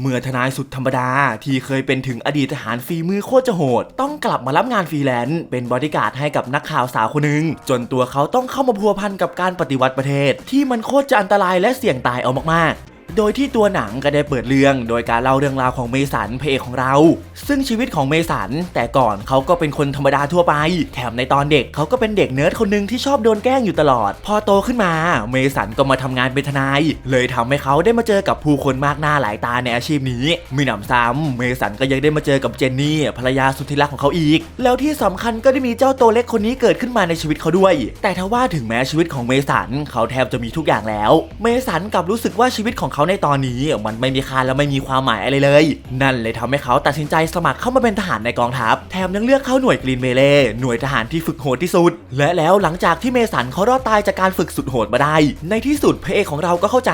เมื่อทนายสุดธรรมดา ที่เคยเป็นถึงอดีตทหารฝีมือโคตรจะโหด ต้องกลับมารับงานฟรีแลนซ์เป็นบอดี้การ์ดให้กับนักข่าวสาวคนหนึ่งจนตัวเขาต้องเข้ามาพัวพันกับการปฏิวัติประเทศ ที่มันโคตรจะอันตรายและเสี่ยงตายเอามากๆ โดยที่ตัวหนังก็ได้เปิดเรื่อง โดยการเล่าเรื่องราวของเมสันพระเอกของเรา ซึ่งชีวิตของเมสันแต่ก่อนเขาก็เป็นคนธรรมดาทั่วไป แถมในตอนเด็กเขาก็เป็นเด็กเนิร์ดคนหนึ่งที่ชอบโดนแกล้งอยู่ตลอด พอโตขึ้นมา เมสันก็มาทำงานเป็นทนาย เลยทำให้เขาได้มาเจอกับผู้คนมากหน้าหลายตาในอาชีพนี้ มีหนำซ้ำเมสันก็ยังได้มาเจอกับเจนนี่ภรรยาสุดที่รักของเขาอีก แล้วที่สำคัญก็ได้มีเจ้าตัวเล็กคนนี้เกิดขึ้นมาในชีวิตเขาด้วย แต่ทว่าถึงแม้ชีวิตของเมสันเขาแทบจะมีทุกอย่างแล้ว เมสันกลับรู้สึกว่าชีวิตของเขาในตอนนี้มันไม่มีค่าและไม่มีความหมายอะไรเลย นั่นเลยทำให้เขาตัดสินใจสมัครเข้ามาเป็นทหารในกองทัพ แถมยังเลือกเข้าหน่วยกรีนเมเล่หน่วยทหารที่ฝึกโหดที่สุด และแล้วหลังจากที่เมสันเขารอดตายจากการฝึกสุดโหดมาได้ ในที่สุดพระเอกของเราก็เข้าใจ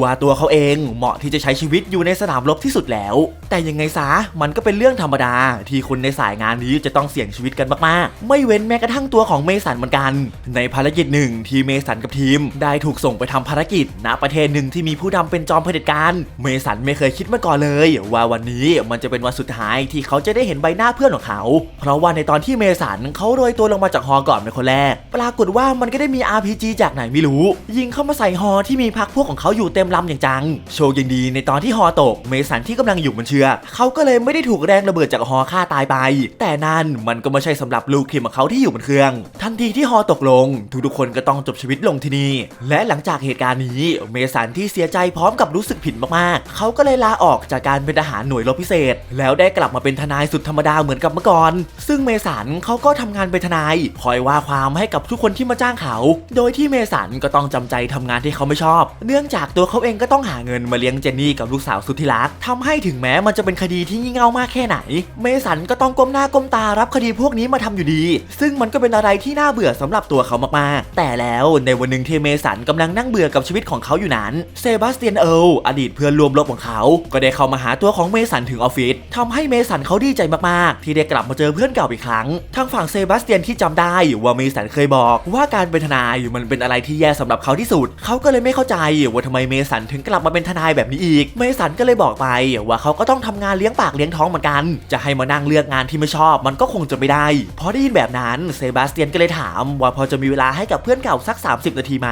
ว่าตัวเขาเองเหมาะที่จะใช้ชีวิตอยู่ในสนามรบที่สุดแล้ว แต่ยังไงซะมันก็เป็นเรื่องธรรมดา ที่คนในสายงานนี้จะต้องเสี่ยงชีวิตกันมากๆ ไม่เว้นแม้กระทั่งตัวของเมสันเหมือนกัน ในภารกิจหนึ่งที่เมสันกับทีม ได้ถูกส่งไปทำภารกิจณประเทศหนึ่งที่มีผู้นำเป็นจอมเผด็จการ เมสันไม่เคยคิดมาก่อนเลย ว่าวันนี้มันจะเป็นวันสุดท้ายที่เขาจะได้เห็นใบหน้าเพื่อนของเขา เพราะว่าในตอนที่เมสันเขาโรยตัวลงมาจากฮอก่อนเป็นคนแรก ปรากฏว่ามันก็ได้มี RPG จากไหนไม่รู้ ยิงเข้ามาใส่ฮอที่มีพักพวกของเขาอยู่เต็มลำอย่างจัง โชคยังดีในตอนที่ฮอตก เมสันที่กำลังอยู่บนเชือกเขาก็เลยไม่ได้ถูกแรงระเบิดจากฮอฆ่าตายไป แต่นั่นมันก็ไม่ใช่สำหรับลูกทีมของเขาที่อยู่บนเครื่อง ทันทีที่ฮอตกลง ทุกๆคนก็ต้องจบชีวิตลงที่นี่และหลังจากเหตุการณ์นี้ เมสันที่เสียใจพร้อมกับรู้สึกผิดมากๆ เขาก็เลยลาออกจากการเป็นทหารหน่วยรบพิเศษ แล้วได้กลับมาเป็นทนายสุดธรรมดาเหมือนกับเมื่อก่อน ซึ่งเมสันเขาก็ทำงานเป็นทนาย คอยว่าความให้กับทุกคนที่มาจ้างเขา โดยที่เมสันก็ต้องจำใจทำงานที่เขาไม่ชอบ เนื่องจากตัวเขาเองก็ต้องหาเงินมาเลี้ยงเจนนี่กับลูกสาวสุดที่รักทำให้ถึงแม้มันจะเป็นคดีที่งี่เง่ามากแค่ไหน เมสันก็ต้องก้มหน้าก้มตารับคดีพวกนี้มาทำอยู่ดี ซึ่งมันก็เป็นอะไรที่น่าเบื่อสำหรับตัวเขามากๆ แต่แล้วในวันหนึ่งที่เมสันกำลังนั่งเบื่อกับชีวิตของเขาอยู่นั้นเซบาสเตียนเอิลอดีตเพื่อนร่วมรบของเขา ก็ได้เข้ามาหาตัวของเมสันถึงออฟฟิศทำให้เมสันเขาดีใจมากๆ ที่ได้กลับมาเจอเพื่อนเก่าอีกครั้ง ทางฝั่งเซบาสเตียนที่จำได้ว่าเมสันเคยบอกว่าการเป็นทนายมันเป็นอะไรที่แย่สำหรับเขาที่สุด เขาก็เลยไม่เข้าใจว่าทำไมเมสันถึงกลับมาเป็นทนายแบบนี้อีก เมสันก็เลยบอกไปว่าเขาก็ต้องทำงานเลี้ยงปากเลี้ยงท้องเหมือนกัน จะให้มานั่งเลือกงานที่ไม่ชอบ มันก็คงจะไม่ได้พอได้ยินแบบนั้นเซบาสเตียนก็เลยถามว่าพอจะมีเวลาให้กับเพื่อนเก่าสัก 30 นาทีไหม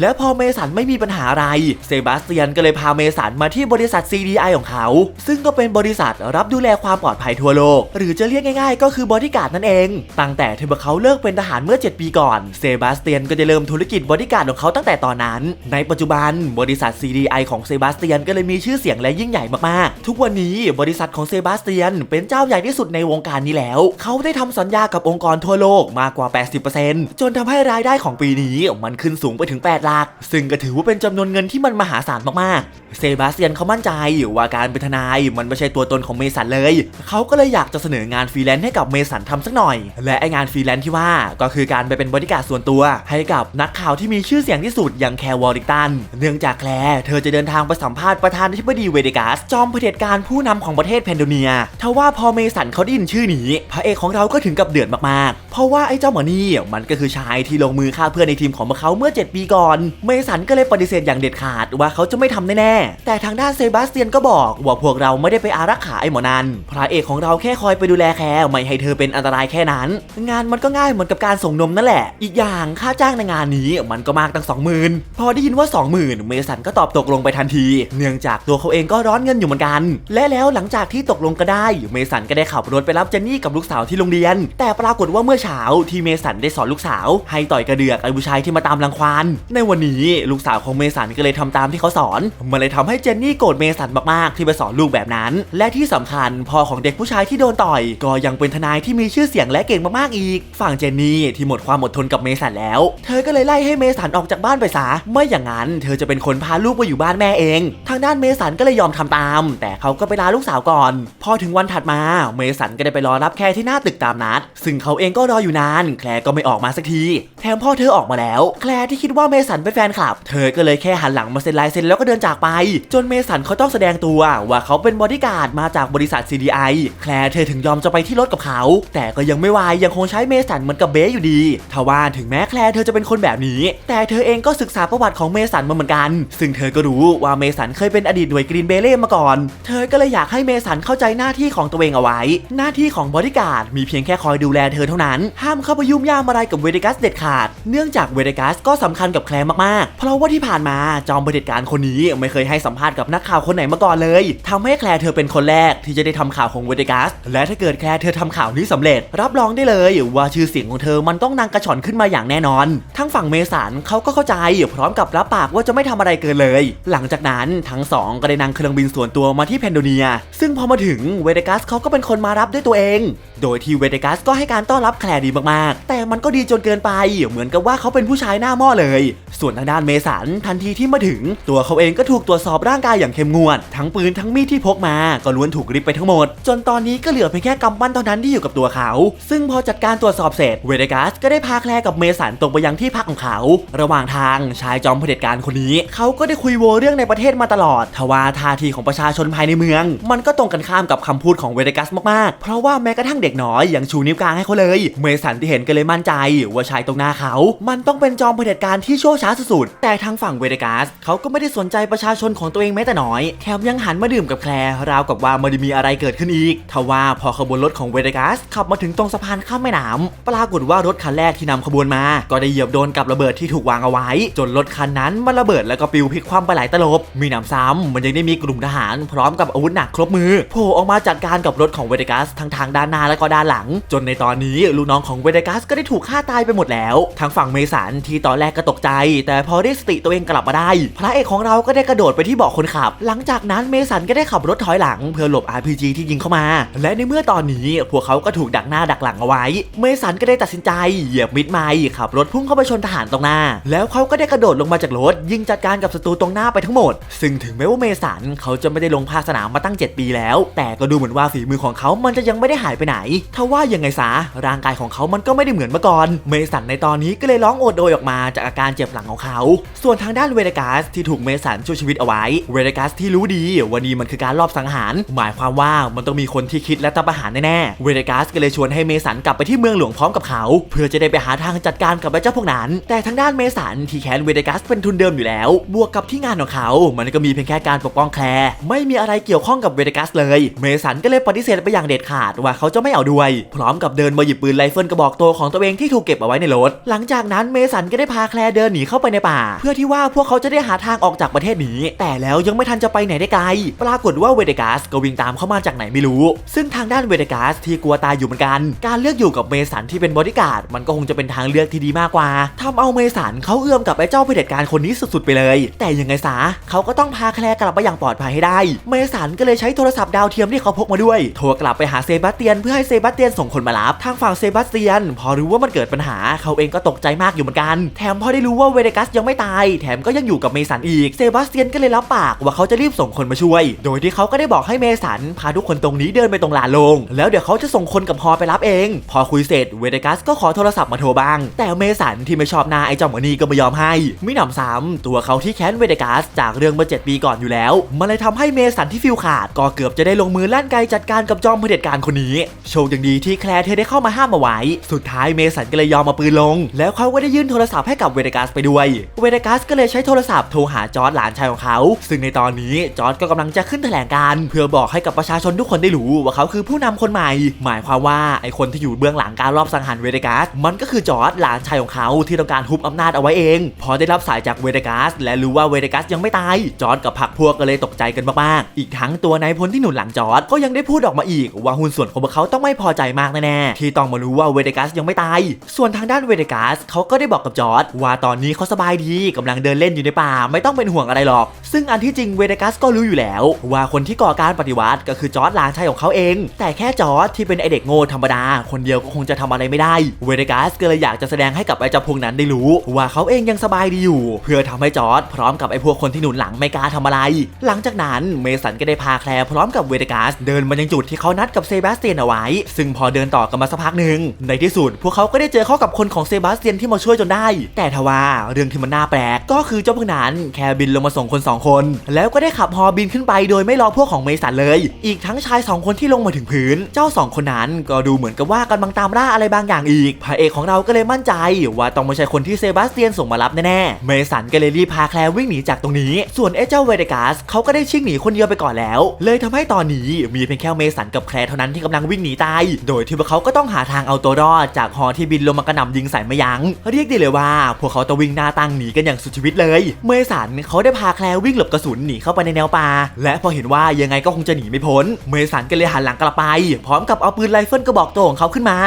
แล้วพอเมสันไม่มีปัญหาอะไรเซบาสเตียนก็เลยพาเมสันมาที่บริษัท CDI ของเขา ซึ่งก็เป็นบริษัทรับดูแลความปลอดภัยทั่วโลก หรือจะเรียกง่ายๆ ก็คือบอดี้การ์ดนั่นเอง ตั้งแต่ที่พวกเขาเลิกเป็นทหารเมื่อ 7 ปีก่อน เซบาสเตียนก็ได้เริ่มธุรกิจบอดี้การ์ดของเขาตั้งแต่ตอนนั้น ในปัจจุบันบริษัท CDI ของเซบาสเตียนก็เลยมีชื่อเสียงและยิ่งใหญ่มากๆ ทุกวันนี้บริษัทของเซบาสเตียน เป็นเจ้าใหญ่ที่สุดในวงการนี้แล้ว เขาได้ทำสัญญากับองค์กรทั่วโลกมากกว่า 80%จนทำให้รายได้ของปีนี้มันขึ้นสูงไปถึง8หลัก ซึ่งก็ถือว่าเป็นจำนวนเงินที่มันมหาศาลมากๆ เซบาสเตียนเขามั่นใจว่าการเป็นทนายมันไม่ใช่ตัวตนของเมสันเลย เขาก็เลยอยากจะเสนองานฟรีแลนซ์ให้กับเมสันทำสักหน่อย และไองานฟรีแลนซ์ที่ว่าก็คือการไปเป็นบริการส่วนตัว ให้กับนักข่าวที่มีชื่อเสียงที่สุดอย่างแคร์วอริตัน เนื่องจากแคลร์เธอจะเดินทางไปสัมภาษณ์ประธานาธิบดีเวเดกัสจอมเผด็จการผู้นำของประเทศแพนโดเนียทว่าพอเมสันเขาได้ยินชื่อนี้ พระเอกของเราก็ถึงกับเดือดมากๆ เพราะว่าไอ้เจ้าหมอนี่มันก็คือชายที่ลงมือฆ่าเพื่อนในทีมของเขาเมื่อ 7 ปีก่อน เมสันก็เลยปฏิเสธอย่างเด็ดขาดว่าเขาจะไม่ทำแน่ๆแต่ทางด้านเซบาสเตียนก็บอกว่าพวกเราไม่ได้ไปอารักขาไอ้หมอนันพระเอกของเราแค่คอยไปดูแลแคร์ไม่ให้เธอเป็นอันตรายแค่นั้น งานมันก็ง่ายเหมือนกับการส่งนมนั่นแหละ อีกอย่างค่าจ้างในงานนี้มันก็มากตั้ง20,000พอได้ยินว่า 20,000 เมสันก็ตอบตกลงไปทันที เนื่องจากตัวเขาเองก็ร้อนเงินอยู่เหมือนกัน และแล้วหลังจากที่ตกลงก็ได้ เมสันก็ได้ขับรถไปรับเจนนี่กับลูกสาวที่โรงเรียน แต่ปรากฏว่าเมื่อเช้าที่เมสันได้สอนลูกสาว ให้ต่อยกระเดือกไอ้ผู้ชายที่มาตามรังควานในวันนี้ลูกสาวของเมสันก็เลยทำตามที่เขาสอนมันเลยทำให้เจนนี่โกรธเมสันมากๆ ที่ไปสอนลูกแบบนั้น และที่สำคัญพ่อของเด็กผู้ชายที่โดนต่อย ก็ยังเป็นทนายที่มีชื่อเสียงและเก่งมากๆอีก ฝั่งเจนนี่ที่หมดความอดทนกับเมสันแล้ว เธอก็เลยไล่ให้เมสันออกจากบ้านไปซะไม่อย่างนั้น เธอจะเป็นคนพาลูกไปอยู่บ้านแม่เอง ทางด้านเมสันก็เลยยอมทำตาม แต่เขาก็ไปลาลูกสาวก่อน พอถึงวันถัดมาเมสันก็ได้ไปรอรับแคร์ที่หน้าตึกตามนัด ซึ่งเขาเองก็รออยู่นาน แคร์ก็ไม่ออกมาสักที แถมพ่อเธอออกมาแล้ว แคร์ที่คิดว่าเมสันเป็นแฟนคลับ เธอก็เลยแค่หันหลังมาเซ็นลายเซ็นแล้วก็ก็เดินจากไป จนเมสันเขาต้องแสดงตัว ว่าเขาเป็นบอดี้การ์ดมาจากบริษัท CDI แคลร์เธอถึงยอมจะไปที่รถกับเขา แต่ก็ยังไม่วายยังคงใช้เมสันเหมือนกับเบสอยู่ดีทว่าถึงแม้แคลร์เธอจะเป็นคนแบบนี้ แต่เธอเองก็ศึกษาประวัติของเมสันมาเหมือนกัน ซึ่งเธอก็รู้ว่าเมสันเคยเป็นอดีตหน่วยกรีนเบเล่มาก่อน เธอก็เลยอยากให้เมสันเข้าใจหน้าที่ของตัวเองเอาไว้ หน้าที่ของบอดี้การ์ดมีเพียงแค่คอยดูแลเธอเท่านั้น ห้ามเข้าไปยุ่มย่ามอะไรกับเวเดกัสเด็ดขาด เนื่องจากเวเดกัสก็สำคัญกับแคลร์มากๆ เพราะว่าที่ผ่านมาจอมเผด็จการคนนี้ไม่เคยให้สัมภาษณ์กับนักข่าวคนไหนมาก่อนเลยทำให้แคลร์เธอเป็นคนแรกที่จะได้ทำข่าวของเวเดกัสและถ้าเกิดแคลร์เธอทำข่าวนี้สำเร็จ รับรองได้เลย ว่าชื่อเสียงของเธอมันต้องนางกระชอนขึ้นมาอย่างแน่นอน ทั้งฝั่งเมสันเขาก็เข้าใจพร้อมกับรับปากว่าจะไม่ทำอะไรเกินเลย หลังจากนั้นทั้งสองก็ได้นั่งเครื่องบินส่วนตัวมาที่แพนโดเนีย ซึ่งพอมาถึงเวเดกัสเขาก็เป็นคนมารับด้วยตัวเอง โดยที่เวเดกัสก็ให้การต้อนรับแคลร์ดีมากๆ แต่มันก็ดีจนเกินไป เหมือนกับว่าเขาเป็นผู้ชายหน้าหม้อเลย ส่วนทางด้านเมสันทันทีที่มาถึงตัวเขาเองก็ถูกตรวจสอบร่างกายอย่างเข้มงวด ทั้งปืนทั้งมีดที่พกมาก็ล้วนถูกริบไปทั้งหมด จนตอนนี้ก็เหลือเพียงแค่กำปั้นเท่านั้นที่อยู่กับตัวเขา ซึ่งพอจัดการตรวจสอบเสร็จเวเดกัสก็ได้พาแคลร์กับเมสันตรงไปยังที่พักของเขา ระหว่างทางชายจอมเผด็จการคนนี้ เขาก็ได้คุยโวเรื่องในประเทศมาตลอดทว่าท่าทีของประชาชนภายในเมือง มันก็ตรงกันข้ามกับคำพูดของเวเดกัสมากๆ เพราะว่าแม้กระทั่งเด็กน้อยยังชูนิ้วกลางให้เขาเลย เมสันที่เห็นก็เลยมั่นใจ ว่าชายตรงหน้าเขา มันต้องเป็นจอมเผด็จการที่ชั่วช้าสุดๆแต่ทางฝั่งเวเดกัสเขาก็ไม่ได้สนใจประชาชนของตัวเองแม้แต่น้อย แถมยังหันมาดื่มกับแคลร์ราวกับว่าไม่ได้มีอะไรเกิดขึ้นอีกทว่าพอขบวนรถของเวเดกัสขับมาถึงตรงสะพานข้ามแม่น้ำปรากฏว่ารถคันแรกที่นำขบวนมา ก็ได้เหยียบโดนกับระเบิดที่ถูกวางเอาไว้ จนรถคันนั้นมันระเบิดแล้วก็ปลิวพลิกคว่ำไปหลายตลบ มีหนำซ้ำมันยังได้มีกลุ่มทหาร พร้อมกับอาวุธหนักครบมือโผล่ออกมาจัดการกับรถของเวเดกัสทั้งทางด้านหน้าและก็ด้านหลัง จนในตอนนี้ลูกน้องของเวเดกัสก็ได้ถูกฆ่าตายไปหมดแล้วทางฝั่งเมสันที่ตอนแรกก็ตกใจ แต่พอได้สติตัวเองกลับมาได้ พระเอกของเราก็ได้กระโดดไปที่เบาะคนขับ หลังจากนั้นเมสันก็ได้ขับรถถอยหลังเพื่อหลบ RPG ที่ยิงเข้ามา และในเมื่อตอนนี้พวกเขาก็ถูกดักหน้าดักหลังเอาไว้ เมสันก็ได้ตัดสินใจเหยียบมิดไมล์ขับรถพุ่งเข้าไปชนทหารตรงหน้า แล้วเขาก็ได้กระโดดลงมาจากรถ ยิงจัดการกับศัตรูตรงหน้าไปทั้งหมด ซึ่งถึงแม้ว่าเมสันเขาจะไม่ได้ลงภาคสนามมาตั้ง 7 ปีแล้ว แต่ก็ดูเหมือนว่าฝีมือของเขามันจะยังไม่ได้หายไปไหนทว่ายังไงซะร่างกายของเขามันก็ไม่ได้เหมือนเมื่อก่อน เมสันในตอนนี้ก็เลยร้องโอดโอยออกมาจากอาการเจ็บหลังของเขา ส่วนทางด้านเวเดกัสที่ถูกเมสันช่วยชีวิตเอาไว้เวเดกัสที่รู้ดีว่านี่มันคือการลอบสังหาร หมายความว่ามันต้องมีคนที่คิดและทำประหารแน่ๆเวเดกัสก็เลยชวนให้เมสันกลับไปที่เมืองหลวงพร้อมกับเขา เพื่อจะได้ไปหาทางจัดการกับไอ้เจ้าพวกนั้น แต่ทางด้านเมสันที่แค้นเวเดกัสเป็นทุนเดิมอยู่แล้ว บวกกับที่งานของเขา มันก็มีเพียงแค่การปกป้องแคลร์ไม่มีอะไรเกี่ยวข้องกับเวเดกัสเลย เมสันก็เลยปฏิเสธไปอย่างเด็ดขาดว่าเขาจะไม่เอาด้วย พร้อมกับเดินมาหยิบปืนไรเฟิลกระบอกโตของตัวเองที่ถูกเก็บเอาไว้ในรถ หลังจากนั้นเมสันก็ได้พาแคลร์เดินหนีเข้าไปในป่า เพื่อที่ว่าพวกเขาจะได้หาทางออกจากประเทศนี้ แต่แล้วยังไม่ทันจะไปไหนได้ไกล ปรากฏว่าเวเดกัสก็วิ่งตามเข้ามาจากไหนไม่รู้ ซึ่งทางด้านเวเดกัสที่กลัวตายอยู่เหมือนกัน การเลือกอยู่กับเมสันที่เป็นบอดี้การ์ดมันก็คงจะเป็นทางเลือกที่ดีมากกว่าทำเอาเมสันเขาเอื้อมกับไอ้เจ้าเผด็จการคนนี้สุดๆไปเลย แต่ยังไงซะเขาก็ต้องพาแคลร์กลับไปอย่างปลอดภัยให้ได้ เมสันก็เลยใช้โทรศัพท์ดาวเทียมที่เขาพกมาด้วย โทรกลับไปหาเซบาสเตียนเพื่อให้เซบาสเตียนส่งคนมารับทางฝั่งเซบาสเตียน พอรู้ว่ามันเกิดปัญหาเขาเองก็ตกใจมากอยู่เหมือนกัน แถมพอได้รู้ว่าเวเดกัสยังไม่ตาย แถมก็ยังอยู่กับเมสันอีกเซบาสเตียนก็เลยรับปากว่าเขาจะรีบส่งคนมาช่วย โดยที่เขาก็ได้บอกให้เมสันพาทุกคนตรงนี้เดินไปตรงลานลง แล้วเดี๋ยวเขาจะส่งคนกับฮอไปรับเอง พอคุยเสร็จเวเดกัสก็ขอโทรศัพท์มาโทรบ้าง แต่เมสันที่ไม่ชอบหน้าไอ้เจ้าหมอนี่ก็ไม่ยอมให้ม่หนำซ้ำตัวเขาที่แค้นเวเดกัสจากเรื่องเมื่อ7ปีก่อนอยู่แล้ว มันเลยทำให้เมสันที่ฟิลขาด ก็เกือบจะได้ลงมือลั่นไกจัดการกับจอมเผด็จการคนนี้โชคย่างดีที่แคลร์เธอได้เข้ามาห้ามเอาไว้ สุดท้ายเมสันก็เลยยอมมาปืนลง แล้วเขาก็ได้ยื่นโทรศัพท์ให้กับเวเดกัสไปด้วย เวเดกัสก็เลยใช้โทรศัพท์โทรหาจอร์ดหลานชายของเขา ซึ่งในตอนนี้จอร์ดก็กำลังจะขึ้นแถลงการ์เพื่อบอกให้กับประชาชนทุกคนได้รู้ว่าเขาคือผู้นำคนใหม่ หมายความว่าไอคนที่อยู่เบื้องหลังการรอบสังหารเวเดกัสมันก็คือจอร์ดหลานชายของเขาที่ต้องการฮุบอำนาจเอาไว้เอง พอได้รับสายจากเวเดกัสและรู้ว่าเวเดกัสยังไม่ตายจอร์ดกับพรรคพวกก็เลยตกใจกันมากๆอีกทั้งตัวนายพลที่หนุนหลังจอร์ดก็ยังได้พูดออกมาอีก ว่าหุ้นส่วนของพวกเขาต้องไม่พอใจมากแน่ๆที่ต้องมารู้ว่าเวเดกัสยังไม่ตาย ส่วนทางด้านเวเดกัสเขาก็ได้บอกกับจอร์ดว่าตอนนี้เขาสบายดีกำลังเดินเล่นอยู่ในป่าไม่ต้องเป็นห่วงอะไรหรอก ซึ่งอันที่จริงเวเดกัสก็รู้อยู่แล้ว ว่าคนที่ก่อการปฏิวัติก็คือจอร์ดหลานชายของเขาเอง แต่แค่จอร์ดที่เป็นไอเด็กโง่ธรรมดา คนเดียวก็คงจะทำอะไรไม่ได้ เวเดกัสก็เลยอยากจะแสดงให้กับไอเจ้าพวกนั้นได้รู้ ว่าเขาเองยังสบายดีอยู่ เพื่อทำให้จอร์ดพร้อมกับไอพวกคนที่หนุนหลังไม่กล้าทำอะไร หลังจากนั้นเมสันก็ได้พาแคลร์พร้อมกับเวเดกัสเดินมายังจุดที่เขานัดกับเซบาสเตียนเอาไว้ ซึ่งพอเดินต่อกันมาสักพักหนึ่งในที่สุด พวกเขาก็ได้เจอเข้ากับคนของเซบาสเตียนที่มาช่วยจนได้ แต่ทว่าเรื่องที่มันน่าแปลกก็คือเจ้าพวกนั้นแคบินลงมาส่งคนสองคน แล้วก็ได้ขับฮอบินขึ้นไปโดยไม่รอพวกของเมสันเลย อีกทั้งชายสองคนที่ลงมาถึงพื้น เจ้าสองคนนั้นก็ดูเหมือนกับว่ากำลังตามล่าอะไรบางอย่างอีก พระเอกของเราก็เลยมั่นใจ ว่าต้องไม่ใช่คนที่เซบาสเตียนส่งมารับแน่ๆ เมสันก็เลยรีบพาแคลร์วิ่งหนีจากตรงนี้ ส่วนเอเจ้าเวเดกัสเขาก็ได้ชิ่งหนีคนเดียวไปก่อนแล้ว เลยทำให้ตอนนี้มีเพียงแค่เมสันกับแคลร์เท่านั้นที่กำลังวิ่งหนีตาย โดยที่พวกเขาก็ต้องหาทางเอาตัวรอดจากฮอที่บินลงมากระหน่ำยิงใส่ไม่ยัง้ง เรียกได้เลยว่า พวกเขาต้องวิ่งหน้าตั้งหนีกันอย่างสุดชีวิตเลย เมสันเขาได้พาแคลวิ่งหลบกระสุนหนีเข้าไปในแนวป่า และพอเห็นว่ายังไงก็คงจะหนีไม่พ้น เมสันก็เลยหันหลังกลับไป พร้อมกับเอาปืนไรเฟิลกระบอกโตของเขาขึ้นมา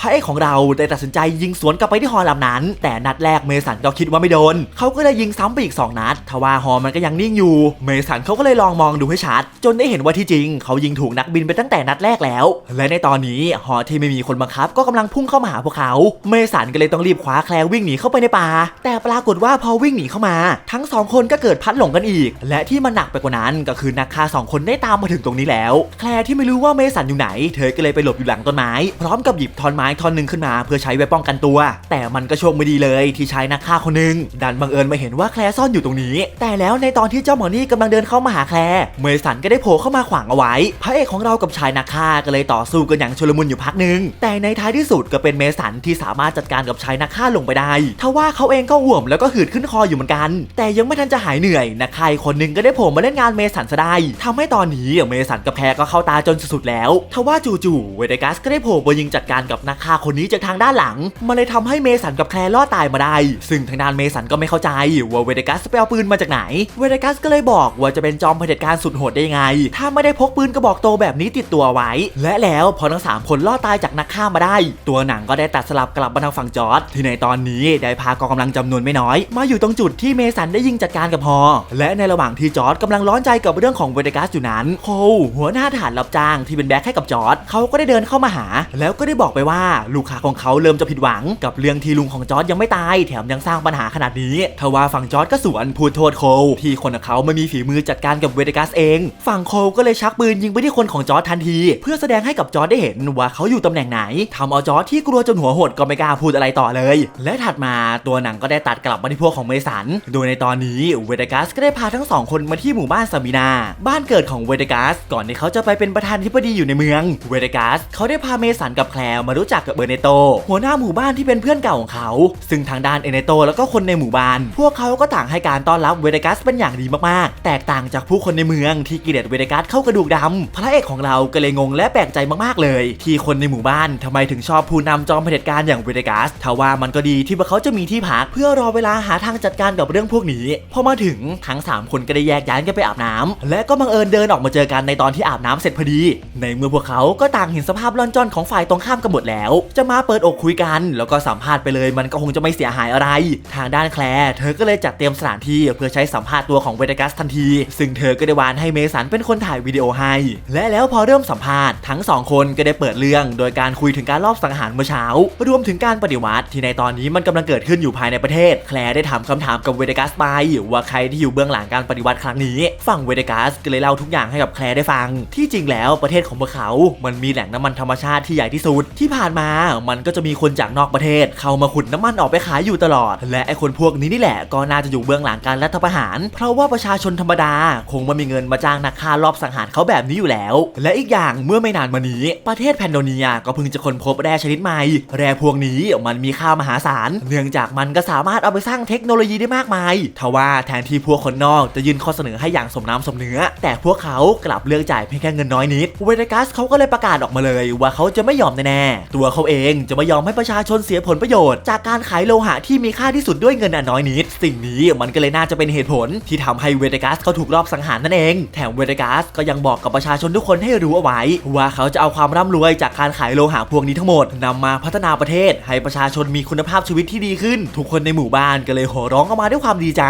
พระเอกของเราได้ตัดสินใจยิงสวนกลับไปที่ฮอลำนั้น แต่นัดแรกเมสันก็คิดว่าไม่โดน เขาก็เลยยิงซ้ำไปอีก 2 นัด ทว่าฮอมันก็ยังนิ่งอยู่ เมสันเขาก็เลยลองมองดูให้ชัด จนได้เห็นว่าที่จริง เขายิงถูกนักบินไปตั้งแต่นัดแรกแล้ว และในตอนนี้ฮอที่ไม่มีคนบังคับ ก็กำลังพุ่งเข้ามาหาพวกเขา เมสันก็เลยต้องรีบคว้าแคลวิ่งหนีเข้าไปในป่า แต่ปรากฏว่าพอวิ่งหนีเข้ามา ทั้งสองคนก็เกิดพัดหลงกันอีก และที่มันหนักไปกว่านั้นก็คือนักฆ่าสองคนได้ตามมาถึงตรงนี้แล้ว แคลที่ไม่รู้ว่าเมสันอยู่ไหน เธอก็เลยไปหลบอยู่หลังต้นไม้พร้อมกับหยิบทอนม้ท่อนหนึ่งขึ้นมาเพื่อใช้ไว้ป้องกันตัว แต่มันก็โชคไม่ดีเลยที่ชายนักฆ่าคนหนึง ดันบังเอิญมาเห็นว่าแคลร์ซ่อนอยู่ตรงนี้ แต่แล้วในตอนที่เจ้าหมอนี่กำลังเดินเข้ามาหาแคลร์เมสันก็ได้โผล่เข้ามาขวางเอาไว้ พระเอกของเรากับชายนักฆ่าก็เลยต่อสู้กันอย่างชุลมุนอยู่พักหนึ่งแต่ในท้ายที่สุดก็เป็นเมสันที่สามารถจัดการกับชายนักฆ่าลงไปได้ทว่าเขาเองก็อ่วมแล้วก็หืดขึ้นคออยู่เหมือนกัน แต่ยังไม่ทันจะหายเหนื่อยนักฆ่าคนหนึงก็ได้โผล่มาเล่นงานเมสันซะได้ทำให้ตอนนี้เมสันกับแคลร์ก็เข้าตาจนสุดๆแล้วทว่าจู่ๆเวเดกัสก็ได้โผล่มายิงจัดการกับนักฆ่าคนนี้จากทางด้านหลัง มันเลยทำให้เมสันกับแคลร์รอดตายมาได้ ซึ่งทางด้านเมสันก็ไม่เข้าใจว่าเวเดกัสไปเอาปืนมาจากไหน เวเดกัสก็เลยบอกว่าจะเป็นจอมเผด็จการสุดโหดได้ยังไง ถ้าไม่ได้พกปืนกระบอกโตแบบนี้ติดตัวไว้ และแล้วพอทั้งสามคนรอดตายจากนักฆ่ามาได้ ตัวหนังก็ได้ตัดสลับกลับมาทางฝั่งจอร์ดที่ในตอนนี้ได้พากองกำลังจำนวนไม่น้อย มาอยู่ตรงจุดที่เมสันได้ยิงจัดการกับฮอและในระหว่างที่จอร์ดกำลังร้อนใจกับเรื่องของเวเดกัสอยู่นั้นโคหัวหน้าทหารรับจ้างที่เป็นแบ็คให้กับจอร์ดเขาก็ได้เดินเข้ามาหา แล้วก็ได้บอกไปว่าลูกค้าของเขาเริ่มจะผิดหวัง กับเรื่องที่ลุงของจอร์ดยังไม่ตาย แถมยังสร้างปัญหาขนาดนี้ทว่าฝั่งจอร์ดก็สวนพูดโทษโคลที่คนของเขาไม่มีฝีมือจัดการกับเวเดกัสเอง ฝั่งโคลก็เลยชักปืนยิงไปที่คนของจอร์ดทันที เพื่อแสดงให้กับจอร์ดได้เห็นว่าเขาอยู่ตำแหน่งไหนทำเอาจอร์ดที่กลัวจนหัวหดก็ไม่กล้าพูดอะไรต่อเลย และถัดมาตัวหนังก็ได้ตัดกลับมาที่พวกของเมสัน โดยในตอนนี้เวเดกัสก็ได้พาทั้งสองคนมาที่หมู่บ้านซาบินา บ้านเกิดของเวเดกัสก่อนที่เขาจะไปเป็นประธานธิบดีอยู่ในเมือง เวเดกัสเขาได้พาเมสันกับแคลมารู้จักกับเอเนโต หัวหน้าหมู่บ้านที่เป็นเพื่อนเก่าของเขา ซึ่งทางด้านเอเนโตแล้วก็คนในหมู่บ้าน พวกเขาก็ต่างให้การต้อนรับเวเดกัสเป็นอย่างดีมากๆ แตกต่างจากผู้คนในเมืองที่เกลียดเวเดกัสเข้ากระดูกดำพระเอกของเราก็เลยงงและแปลกใจมากๆเลย ที่คนในหมู่บ้านทำไมถึงชอบผู้นำจอมเผด็จการอย่างเวเดกัสทว่ามันก็ดีที่พวกเขาจะมีที่พักเพื่อรอเวลาหาทางจัดการกับเรื่องพวกนี้พอมาถึงทั้งสามคนก็ได้แยกย้ายกันไปอาบน้ำและก็บังเอิญเดินออกมาเจอกันในตอนที่อาบน้ำเสร็จพอดี ในเมื่อพวกเขาก็ต่างเห็นสภาพร่อนจอนของฝ่ายตรงข้ามกันหมดแล้วจะมาเปิดอกคุยกัน แล้วก็สัมภาษณ์ไปเลยมันก็คงจะไม่เสียหายอะไร ทางด้านแคลร์เธอก็เลยจัดเตรียมสถานที่เพื่อใช้สัมภาษณ์ตัวของเวเดกัสทันที ซึ่งเธอก็ได้วานให้เมสันเป็นคนถ่ายวิดีโอให้ และแล้วพอเริ่มสัมภาษณ์ทั้งสองคนก็ได้เปิดเรื่อง โดยการคุยถึงการลอบสังหารเมื่อเช้า รวมถึงการปฏิวัติที่ในตอนนี้มันกำลังเกิดขึ้นอยู่ภายในประเทศ แคลร์ได้ถามคำถามกับเวเดกัสไปว่าใครที่อยู่เบื้องหลังการปฏิวัติครั้งนี้ ฝั่งเวเดกัสก็เลยเล่าทุกอย่างให้กับแคลร์ได้ฟัง ที่จริงแล้วประเทศของพวกเขา มันมีแหล่งน้ำมันธรรมชาติที่ใหญ่ที่สุดที่ผ่านมา มันก็จะมีคนจากนอกประเทศ เข้ามาขุดน้ำมันออกไปขายอยู่ตลอด และไอคนพวกนี้นี่แหละก็น่าจะอยู่เบื้องหลังการรัฐประหาร เพราะว่าประชาชนธรรมดา คงไม่มีเงินมาจ้างนักฆ่ารอบสังหารเขาแบบนี้อยู่แล้ว และอีกอย่างเมื่อไม่นานมานี้ประเทศแพนโดเนียก็เพิ่งจะค้นพบแร่ชนิดใหม่ แร่พวกนี้มันมีค่ามหาศาล เนื่องจากมันก็สามารถเอาไปสร้างเทคโนโลยีได้มากมาย ทว่าแทนที่พวกคนนอกจะยื่นข้อเสนอให้อย่างสมน้ำสมเนื้อ แต่พวกเขากลับเลือกจ่ายเพียงแค่เงินน้อยนิด เวเดกัสเขาก็เลยประกาศออกมาเลยว่าเขาจะไม่ยอมแน่ๆตัวเขาเอง จะไม่ยอมให้ประชาชนเสียผลประโยชน์ จากการขายโลหะที่มีค่าที่สุดด้วยเงินอันน้อยนิด สิ่งนี้มันก็เลยน่าจะเป็นเหตุผลที่ทำให้เวเดกัสเขาถูกรอบสังหารนั่นเอง แถมเวเดกัสก็ยังบอกกับประชาชนทุกคนให้รู้เอาไว้ ว่าเขาจะเอาความร่ำรวยจากการขายโลหะพวกนี้ทั้งหมดนำมาพัฒนาประเทศ ให้ประชาชนมีคุณภาพชีวิตที่ดีขึ้น ทุกคนในหมู่บ้านก็เลยโห่ร้องออกมาด้วยความดีใจ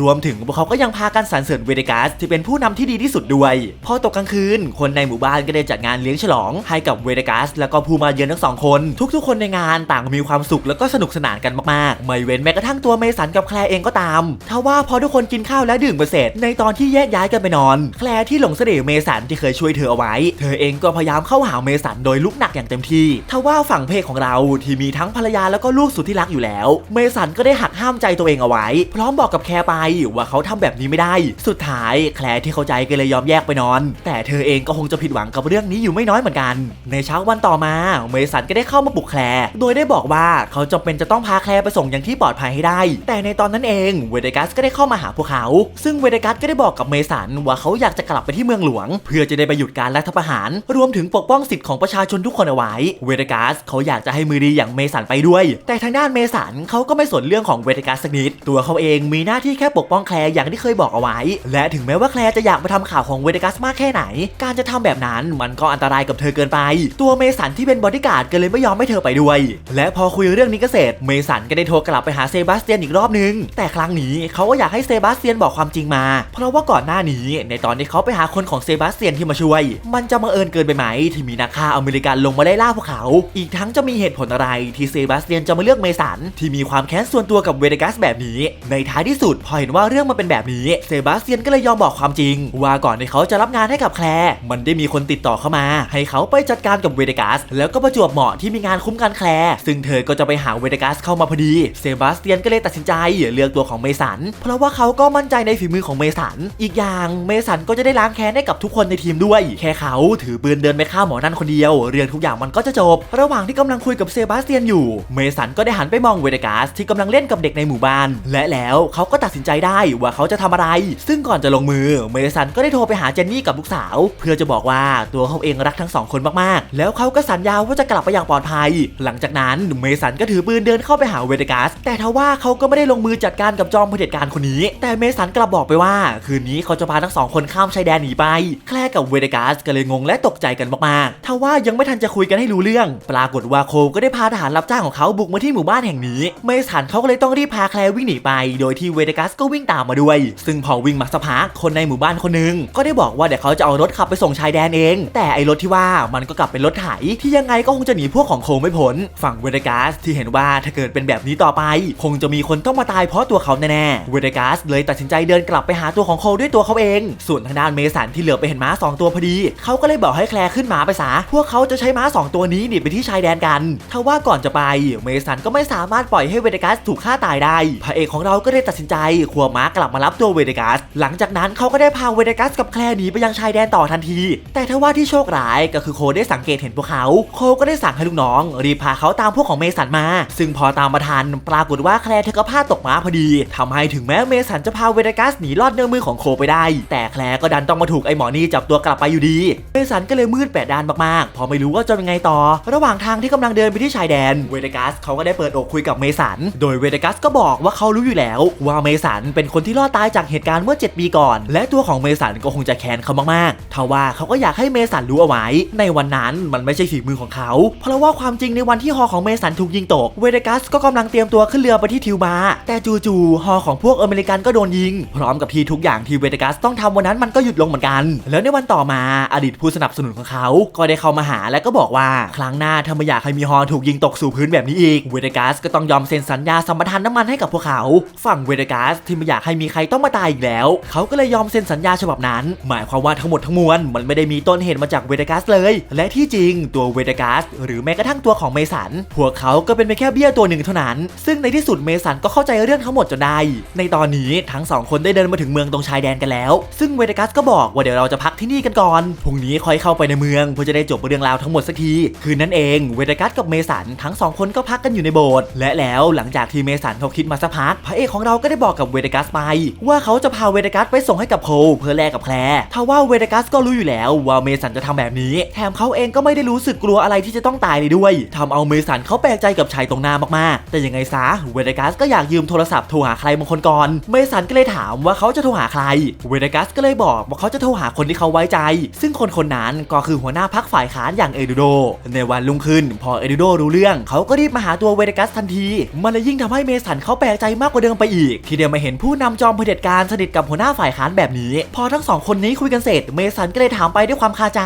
รวมถึงพวกเขาก็ยังพากันสรรเสริญเวเดกัสที่เป็นผู้นำที่ดีที่สุดด้วยพอตกกลางคืน คนในหมู่บ้านก็ได้จัดงานเลี้ยงฉลองให้กับเวเดกัส แล้วก็ผู้มาเยือนทั้งสองคน ทุกๆ คนในงานต่างมีความสุขแล้วก็สนุกสนานกันมากๆ ไม่เว้นแม้กระทั่งตัวเมสันกับแคลเองก็ตามทว่าพอทุกคนกินข้าวและดื่มไปเสร็จ ในตอนที่แยกย้ายกันไปนอน แคลที่หลงเสน่ห์เมสันที่เคยช่วยเธอเอาไว้ เธอเองก็พยายามเข้าหาเมสันโดยลุกหนักอย่างเต็มที่ทว่าฝั่งเพศของเราที่มีทั้งภรรยาแล้วก็ลูกสุดที่รักอยู่แล้ว เมสันก็ได้หักห้ามใจตัวเองเอาไว้ พร้อมบอกกับแคลไปว่าเขาทำแบบนี้ไม่ได้ สุดท้ายแคลที่เข้าใจก็เลยยอมแยกไปนอน แต่เธอเองก็คงจะผิดหวังกับเรื่องนี้อยู่ไม่น้อยเหมือนกัน ในเช้าวันต่อมา เมสันก็ได้เข้ามาปลุกแคลโดยได้บอกว่าเขาจำเป็นจะต้องพาแคลไปส่งยังที่ปลอดภัยให้ได้ แต่ในตอนนั้นเองเวเดกัสก็ได้เข้ามาหาพวกเขา ซึ่งเวเดกัสก็ได้บอกกับเมสันว่าเขาอยากจะกลับไปที่เมืองหลวง เพื่อจะได้ไปหยุดการรัฐประหาร รวมถึงปกป้องสิทธิ์ของประชาชนทุกคนเอาไว้ เวเดกัสเขาอยากจะให้มือดีอย่างเมสันไปด้วย แต่ทางด้านเมสันเขาก็ไม่สนเรื่องของเวเดกัสสักนิด ตัวเขาเองมีหน้าที่แค่ปกป้องแคลอย่างที่เคยบอกเอาไว้ และถึงแม้ว่าแคลจะอยากมาทำข่าวของเวเดกัสมากแค่ไหน การจะทำแบบนั้นมันก็อันตรายกับเธอเกินไป ตัวเมสันที่เป็นบอดี้การ์ดก็เลยไม่ยอมให้เธอไปด้วย และพอคุยเรื่องนี้ก็เสร็จเมสันก็ได้โทรกลับไปหาเซบาสเตียนอีกรอบนึง แต่ครั้งนี้เขาก็อยากให้เซบาสเตียนบอกความจริงมา เพราะว่าก่อนหน้านี้ ในตอนที่เขาไปหาคนของเซบาสเตียนที่มาช่วย มันจะบังเอิญเกินไปไหม ที่มีนักฆ่าอเมริกันลงมาไล่ล่าพวกเขา อีกทั้งจะมีเหตุผลอะไรที่เซบาสเตียนจะมาเลือกเมสันที่มีความแค้นส่วนตัวกับเวเดกัสแบบนี้ ในท้ายที่สุดพอเห็นว่าเรื่องมันเป็นแบบนี้เซบาสเตียนก็เลยยอมบอกความจริง ว่าก่อนที่เขาจะรับงานให้กับแคลร์มันได้มีคนติดต่อเข้ามา ให้เขาไปจัดการกับเวเดกัสแล้วก็ประจวบเหมาะที่มีงานคุ้มกันแคลร์ซึ่งเธอก็จะไปหาเวเดกัสเข้ามาพอดี เซบาสเตียนก็เลยตัดสินใจเลือกตัวของเมสัน เพราะว่าเขาก็มั่นใจในฝีมือของเมสัน อีกอย่างเมสันก็จะได้ล้างแค้นให้กับทุกคนในทีมด้วย แค่เขาถือปืนเดินไปฆ่าหมอนั่นคนเดียว เรื่องทุกอย่างมันก็จะจบ ระหว่างที่กำลังคุยกับเซบาสเตียนอยู่ เมสันก็ได้หันไปมองเวเดกัสที่กำลังเล่นกับเด็กในหมู่บ้าน และแล้วเขาก็ตัดสินใจได้ว่าเขาจะทำอะไร ซึ่งก่อนจะลงมือ เมสันก็ได้โทรไปหาเจนนี่กับลูกสาว เพื่อจะบอกว่าตัวเขาเองรักทั้งสองคนมากๆ แล้วเขาก็สัญญาว่าจะกลับไปอย่างปลอดภัย หลังจากนั้นเมสันก็ถือปืนเดินเข้าไปหาเวเดกัส แต่ทว่าเขาก็ไม่ได้ลงมือจัดการกับจอมเผด็จการคนนี้ แต่เมสันกลับบอกไปว่า คืนนี้เขาจะพาทั้งสองคนข้ามชายแดนหนีไป แคลร์กับเวเดกัสก็เลยงงและตกใจกันมากๆทว่ายังไม่ทันจะคุยกันให้รู้เรื่อง ปรากฏว่าโคก็ได้พาทหารรับจ้างของเขาบุกมาที่หมู่บ้านแห่งนี้ เมสันเขาก็เลยต้องรีบพาแคลร์วิ่งหนีไป โดยที่เวเดกัสก็วิ่งตามมาด้วย ซึ่งพอวิ่งมาสักพักคนในหมู่บ้านคนหนึง ก็ได้บอกว่าเดี๋ยวเขาจะเอารถขับไปส่งชายแดนเอง แต่ไอรถที่ว่ามันก็กลับเป็นรถไถที่ยังไงก็คงจะหนีพวกของโคไม่พ้นฝั่งเวเดกัสที่เห็นว่าถ้าเกิดเป็นแบบนี้ต่อไป คงจะมีคนต้องมาตายเพราะตัวเขาแน่ๆเวเดกัสเลยตัดสินใจเดินกลับไปหาตัวของโคด้วยตัวเขาเอง ส่วนทางด้านเมสันที่เหลือไปเห็นม้าสองตัวพอดี เขาก็เลยบอกให้แคลร์ขึ้นม้าไปซะพวกเขาจะใช้ม้าสองตัวนี้หนีไปที่ชายแดนกันทว่าก่อนจะไป เมสันก็ไม่สามารถปล่อยให้เวเดกัสถูกฆ่าตายได้พระเอกของเราก็ได้ตัดสินใจขัวม้ากลับมารับตัวเวเดกัส หลังจากนั้นเขาก็ได้พาเวเดกัสกับแคลร์หนีไปยังชายแดนต่อทันที แต่ทว่าที่โชคร้ายก็คือโคได้สังเกตเห็นพวกเขา โคก็ได้สั่งให้ลูกน้อง รีบพาเขาตามพวกของเมสันมา ซึ่งพอตามมาทันปรากฏว่าแคลร์เธอก็พลาดตกม้าพอดีทำให้ถึงแม้เมสันจะพาเวเดกัสหนีรอดเนื้อมือของโคไปได้ แต่แคลร์ก็ดันต้องมาถูกไอ้หมอนี่จับตัวกลับไปอยู่ดี เมสันก็เลยมืดแปดด้านมากๆ พอไม่รู้ว่าจะเป็นไงต่อ ระหว่างทางที่กำลังเดินไปที่ชายแดน เวเดกัสเขาก็ได้เปิดอกคุยกับเมสัน โดยเวเดกัสก็บอกว่าเขารู้อยู่แล้วว่าเมสันเป็นคนที่รอดตายจากเหตุการณ์เมื่อ 7 ปีก่อน และตัวของเมสันก็คงจะแค้นเขามากๆทว่าเขาก็อยากให้เมสันรู้เอาไว้ ในวันนั้นมันไม่ใช่ฝีมือของเขาเพราะว่าความจริงในวันที่ฮอของเมสันถูกยิงตก เวเดกัสก็กำลังเตรียมตัวขึ้นเรือไปที่ทิวบา แต่จู่ๆฮอของพวกอเมริกันก็โดนยิง พร้อมกับที่ทุกอย่างที่เวเดกัสต้องทำวันนั้นมันก็หยุดลงเหมือนกัน แล้วในวันต่อมาอดีตผู้สนับสนุนของเขา ก็ได้เข้ามาหาและก็บอกว่า ครั้งหน้าถ้าไม่อยากให้มีฮอถูกยิงตกสู่พื้นแบบนี้อีก เวเดกัสก็ต้องยอมเซ็นสัญญาสัมปทานน้ำมันให้กับพวกเขา ฝั่งเวเดกัสที่ไม่อยากให้มีใครต้องมาตายอีกแล้ว เขาก็เลยยอมเซ็นสัญญาฉบับนั้น หมายความว่าทั้งหมดทั้งมวลมันไม่ได้มีต้นเหตุมาจากเวเดกัสเลย และที่จริงตัวเวเดกัสหรือแม้กระทั่งตัวของเมสันพวกเขาก็เป็นเพียงแค่เบี้ยตัวหนึ่งเท่านั้น ซึ่งในที่สุดเมสันก็เข้าใจเรื่องทั้งหมดจนได้ ในตอนนี้ทั้งสองคนได้เดินมาถึงเมืองตรงชายแดนกันแล้ว ซึ่งเวเดกัสก็บอกว่าเดี๋ยวเราจะพักที่นี่กันก่อนพรุ่งนี้ค่อยเข้าไปในเมืองเพื่อจะได้จบเรื่องราวทั้งหมดสักที คืนนั้นเองเวเดกัสกับเมสันทั้งสองคนก็พักกันอยู่ในโบสถ์และแล้วหลังจากที่เมสันเขาคิดมาสักพักพระเอกของเราก็ได้บอกกับเวเดกัสไป ว่าเขาจะพาเวเดกัสไปส่งให้กับโคเพื่อแลกกับแคลร์ทว่าเวเดกัสก็รู้อยู่แล้วว่าเมสันจะทำแบบนี้ แถมเขาเองก็ไม่ได้รู้สึกกลัวอะไรที่จะต้องตายเลยด้วยทำเอาเมสันเขาแปลกใจกับชายตรงหน้ามากๆ แต่ยังไงซะเวเดกัสก็อยากยืมโทรศัพท์โทรหาใครบางคนก่อน เมสันก็เลยถามว่าเขาจะโทรหาใคร เวเดกัสก็เลยบอกว่าเขาจะโทรหาคนที่เขาไว้ใจ ซึ่งคนคนนั้นก็คือหัวหน้าพักฝ่ายค้านอย่างเอดูโด ในวันรุ่งขึ้น พอเอดูโดรู้เรื่องเขาก็รีบมาหาตัวเวเดกัสทันที มันเลยยิ่งทำให้เมสันเขาแปลกใจมากกว่าเดิมไปอีก ที่เดียวมาเห็นผู้นำจอมเผด็จการสนิทกับหัวหน้าฝ่ายค้านแบบนี้ พอทั้งสองคนนี้คุยกันเสร็จ เมสันก็เลยถามไปด้วยความคาใจ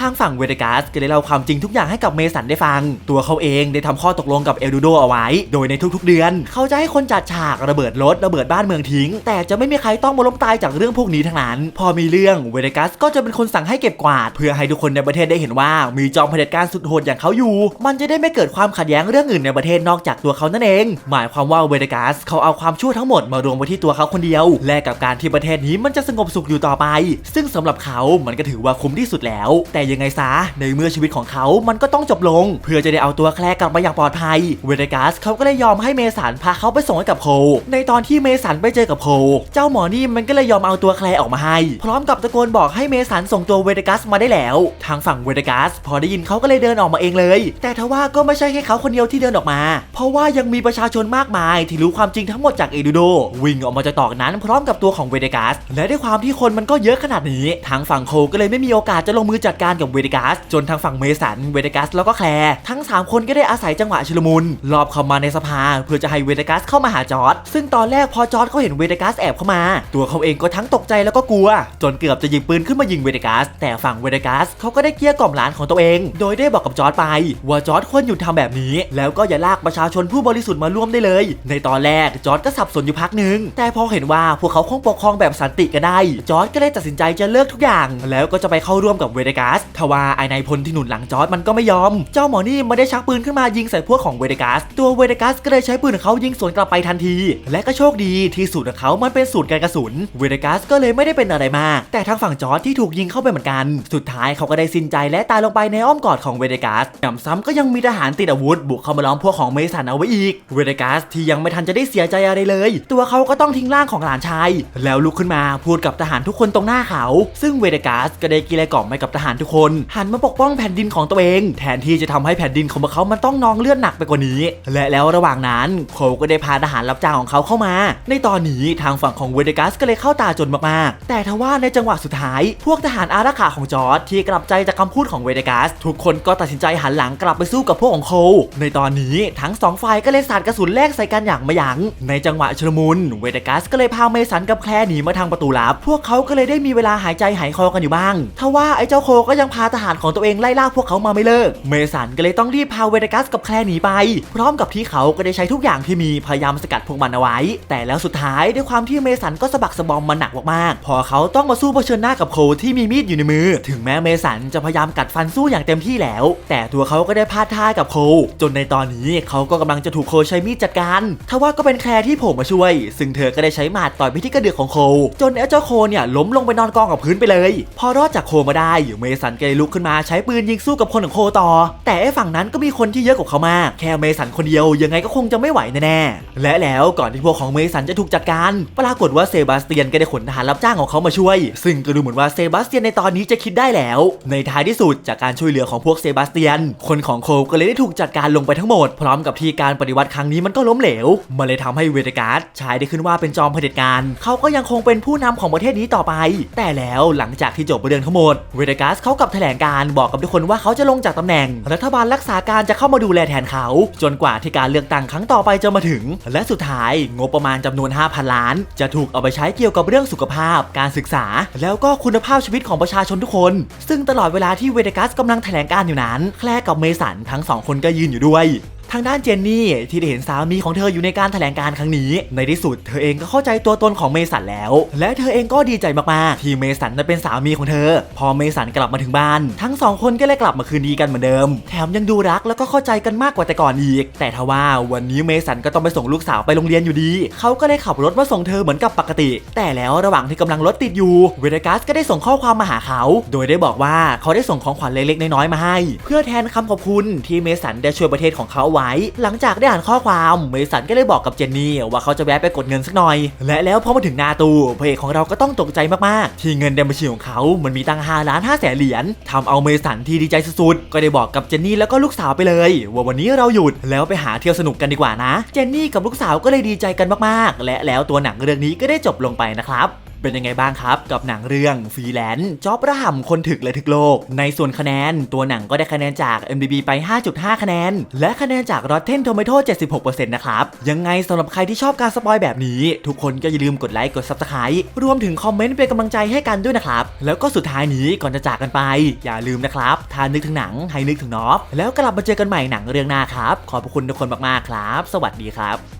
ทางฝั่งเวเดกัสก็เลยเล่าความจริงทุกอย่างให้กับเมสันได้ฟัง ตัวเขาเองได้ทำข้อตกลงกับเอลดูโดเอาไว้ โดยในทุกๆเดือน เขาจะให้คนจัดฉากระเบิดรถระเบิดบ้านเมืองทิ้ง แต่จะไม่มีใครต้องมาล้มตายจากเรื่องพวกนี้ทั้งนั้น พอมีเรื่องเวเดกัสก็จะเป็นคนสั่งให้เก็บกวาด เพื่อให้ทุกคนในประเทศได้เห็นว่า มีจอมเผด็จการสุดโหดอย่างเขาอยู่ มันจะได้ไม่เกิดความขัดแย้งเรื่องอื่นในประเทศนอกจากตัวเขานั่นเอง หมายความว่าเวเดกัสเขาเอาความชั่วทั้งหมดมารวมไว้ที่ตัวเขาคนเดียว แลกกับการที่ประเทศนี้มันจะสงบสุขอยู่ต่อไป ซึ่งสำหรับเขามันก็ถือว่าคุ้มที่สุดแล้ว แต่ยังไงซะในเมื่อชีวิตของเขามันก็ต้องจบลง เพื่อจะได้เอาตัวแคลกลับมาอย่างปลอดภัย เวเดกัสเขาก็เลยยอมให้เมสันพาเขาไปส่งให้กับโค ในตอนที่เมสันไปเจอกับโค เจ้าหมอนี่มันก็เลยยอมเอาตัวแคลออกมาให้ พร้อมกับตะโกนบอกให้เมสันส่งตัวเวเดกัสมาได้แล้ว ทางฝั่งเวเดกัสพอได้ยินเขาก็เลยเดินออกมาเองเลย แต่ทว่าก็ไม่ใช่แค่เขาคนเดียวที่เดินออกมา เพราะว่ายังมีประชาชนมากมาย ที่รู้ความจริงทั้งหมดจากเอดูโด วิ่งออกมาจากตอกนั้นพร้อมกับตัวของเวเดกัสและด้วยความที่คนมันก็เยอะขนาดนี้ ทางฝั่งโคก็เลยไม่มีโอกาสจะลงมือจัดการกับเวเดกัสจนทางฝั่งเมสันเวเดกัสแล้วก็แคลร์ทั้ง 3 คนก็ได้อาศัยจังหวะชุลมุนรอบเข้ามาในสภา เพื่อจะให้เวเดกัสเข้ามาหาจอร์ดซึ่งตอนแรกพอจอร์ดเขาเห็นเวเดกัสแอบเข้ามา ตัวเขาเองก็ทั้งตกใจแล้วก็กลัว จนเกือบจะหยิบปืนขึ้นมายิงเวเดกัสแต่ฝั่งเวเดกัสเขาก็ได้เกลี้ยกล่อมหลานของตัวเอง โดยได้บอกกับจอร์ดไป ว่าจอร์ดควรหยุดทำแบบนี้ แล้วก็อย่าลากประชาชนผู้บริสุทธิ์มาร่วมได้เลย ในตอนแรกจอร์ดก็สับสนอยู่พักหนึ่งแต่พอเห็นว่าพวกเขาคงปกครองแบบสันติกันได้ จอร์ดก็เลยตัดสินใจจะเลิกทุกอย่าง แล้วก็จะไปเข้าร่วมกับเวเดกัสทว่าไอ้นายพลที่หนุนหลังจอร์ดมันก็ไม่ยอมเจ้าหมอนี่ไม่ได้ชักปืนขึ้นมายิงใส่พวกของเวเดกัส ตัวเวเดกัสก็เลยใช้ปืนของเขายิงสวนกลับไปทันที และก็โชคดีที่สูตรของเขามันเป็นสูตรการกระสุน เวเดกัสก็เลยไม่ได้เป็นอะไรมาก แต่ทางฝั่งจอร์ดที่ถูกยิงเข้าไปเหมือนกัน สุดท้ายเขาก็ได้สิ้นใจและตายลงไปในอ้อมกอดของเวเดกัสหนำซ้ำก็ยังมีทหารติดอาวุธบุกเข้ามาล้อมพวกของเมสันเอาไว้อีก เวเดกัสที่ยังไม่ทันจะได้เสียใจอะไรเลย ตัวเขาก็ต้องทิ้งร่างของหลานชาย แล้วลุกขึ้นมาพูดกับทหารทุกคนตรงหน้าเขา ซึ่งเวเดกัสก็ได้กีแลกล่อมให้กับทหารทุกคน หันมาปกป้องแผ่นดินของตัวเอง แทนทที่จะทำให้แผ่นดินของพวกเขามันต้องนองเลือดหนักไปกว่านี้ และแล้วระหว่างนั้นโคก็ได้พาทหารรับจ้างของเขาเข้ามา ในตอนนี้ทางฝั่งของเวเดกัสก็เลยเข้าตาจนมากๆ แต่ทว่าในจังหวะสุดท้าย พวกทหารอารักขาของจอร์ดที่กลับใจจากคำพูดของเวเดกัส ทุกคนก็ตัดสินใจหันหลังกลับไปสู้กับพวกของโคในตอนนี้ทั้งสองฝ่ายก็เลยสาดกระสุนแลกใส่กันอย่างไม่ยัง้งในจังหวะชุลมุนเวเดกัสก็เลยพาเมสันกับแคลหนีมาทางประตูลับ พวกเขาก็เลยได้มีเวลาหายใจหายคอกันอยู่บ้างทว่าไอ้เจ้าโคก็ยังพาทหารของตัวเองไล่ล่าพวกเขามาไม่เลิกเมสันก็เลยต้องรีบพาเวเดกัสกับแคลหนีไป พร้อมกับที่เขาก็ได้ใช้ทุกอย่างที่มีพยายามสกัดพวกมันเอาไว้ แต่แล้วสุดท้ายด้วยความที่เมสันก็สะบักสะบอมมันหนักมากๆ พอเขาต้องมาสู้เผชิญหน้ากับโคที่มีมีดอยู่ในมือ ถึงแม้เมสันจะพยายามกัดฟันสู้อย่างเต็มที่แล้ว แต่ตัวเขาก็ได้พลาดท่ากับโค จนในตอนนี้เขาก็กำลังจะถูกโคใช้มีดจัดการทว่าก็เป็นแคลที่โผล่มาช่วย ซึ่งเธอก็ได้ใช้หมัดต่อยไปที่กระเดือกของโค จนไอ้เจ้าโคเนี่ยล้มลงไปนอนกองกับพื้นไปเลย พอรอดจากโคมาได้เมสันก็เลยลุกขึ้นมาใช้ปืนยิงสู้กับคนของโคต่อแต่ไอ้ฝั่งนั้นก็มีคนที่เยอะกว่าเขามาก แค่เมสันคนเดียวยังไงก็คงจะไม่ไหวแน่ๆ และแล้วก่อนที่พวกของเมสันจะถูกจัดการ ปรากฏว่าเซบาสเตียนก็ได้ขนทหารรับจ้างของเขามาช่วย ซึ่งก็ดูเหมือนว่าเซบาสเตียนในตอนนี้จะคิดได้แล้ว ในท้ายที่สุดจากการช่วยเหลือของพวกเซบาสเตียน คนของโคก็เลยได้ถูกจัดการลงไปทั้งหมด พร้อมกับที่การปฏิวัติครั้งนี้มันก็ล้มเหลวมันเลยทำให้เวเดการ์ดชายได้ขึ้นว่าเป็นจอมเผด็จการ เขาก็ยังคงเป็นผู้นำของประเทศนี้ต่อไป แต่แล้วหลังจากที่จบเรื่องทั้งหมดเวเดการ์ดเขากับแถลงการบอกกับทุกคนว่าเขาจะลงจากตำแหน่งรัฐบาลรักษาการจะเข้ามาดูแลแทนเขา จนกว่าที่การเลือกตั้งครั้งต่อไปจะมาถึง และสุดท้ายงบประมาณจำนวน 5,000 ล้าน จะถูกเอาไปใช้เกี่ยวกับเรื่องสุขภาพ การศึกษา แล้วก็คุณภาพชีวิตของประชาชนทุกคน ซึ่งตลอดเวลาที่เวเดกัสกำลังแถลงการอยู่นั้น แคลร์กับเมสันทั้งสองคนก็ยืนอยู่ด้วย ทางด้านเจนนี่ที่ได้เห็นสามีของเธออยู่ในการแถลงการครั้งนี้ ในที่สุดเธอเองก็เข้าใจตัวตนของเมสันแล้ว และเธอเองก็ดีใจมากๆที่เมสันนั้เป็นสามีของเธอ พอเมสันกลับมาถึงบ้าน ทั้งสองคนก็เลยกลับมาคืนดีกันเหมือนเดิม แถมยังดูรักแล้วก็เข้าใจกันมากกว่าแต่ก่อนอีก แต่ทว่าวันนี้เมสันก็ต้องไปส่งลูกสาวไปโรงเรียนอยู่ดี เขาก็เลยขับรถมาส่งเธอเหมือนกับปกติ แต่แล้วระหว่างที่กำลังรถติดอยู่เวเดกัสก็ได้ส่งข้อความมาหาเขา โดยได้บอกว่าเขาได้ส่งของขวัญเล็กๆน้อยๆมาให้ เพื่อแทนคำขอบคุณที่เมสันได้ช่วยประเทศของเขาไว้ หลังจากได้อ่านข้อความเมสันก็เลยบอกกับเจนนี่ว่าเขาจะแวะไปกดเงินสักหน่อย และแล้วพอมาถึงหน้าตู้พระเอกของเราก็ต้องตกใจมากๆ ที่เงินในบัญชีของเขามันมีตัง5ล้าน5แสนเหรียญทำเอาเมสันที่ดีใจสุดๆ ก็ได้บอกกับเจนนี่แล้วก็ลูกสาวไปเลย ว่าวันนี้เราหยุดแล้วไปหาเที่ยวสนุกกันดีกว่านะ เจนนี่กับลูกสาวก็เลยดีใจกันมากๆ และแล้วตัวหนังเรื่องนี้ก็ได้จบลงไปนะครับ เป็นยังไงบ้างครับกับหนังเรื่องฟรีแลนซ์จ็อบระห่ำคนถึกและถึกโลก ในส่วนคะแนน ตัวหนังก็ได้คะแนนจาก MDB ไป 5.5 คะแนน และคะแนนจาก Rotten Tomato 76%นะครับ ยังไงสำหรับใครที่ชอบการสปอยแบบนี้ ทุกคนก็อย่าลืมกดไลค์กด Subscribe รวมถึงคอมเมนต์เป็นกำลังใจให้กันด้วยนะครับ แล้วก็สุดท้ายนี้ก่อนจะจากกันไป อย่าลืมนะครับถ้านึกถึงหนังให้นึกถึงนอฟแล้วกลับมาเจอกันใหม่หนังเรื่องหน้าครับขอบคุณทุกคนมากๆครับ สวัสดีครับ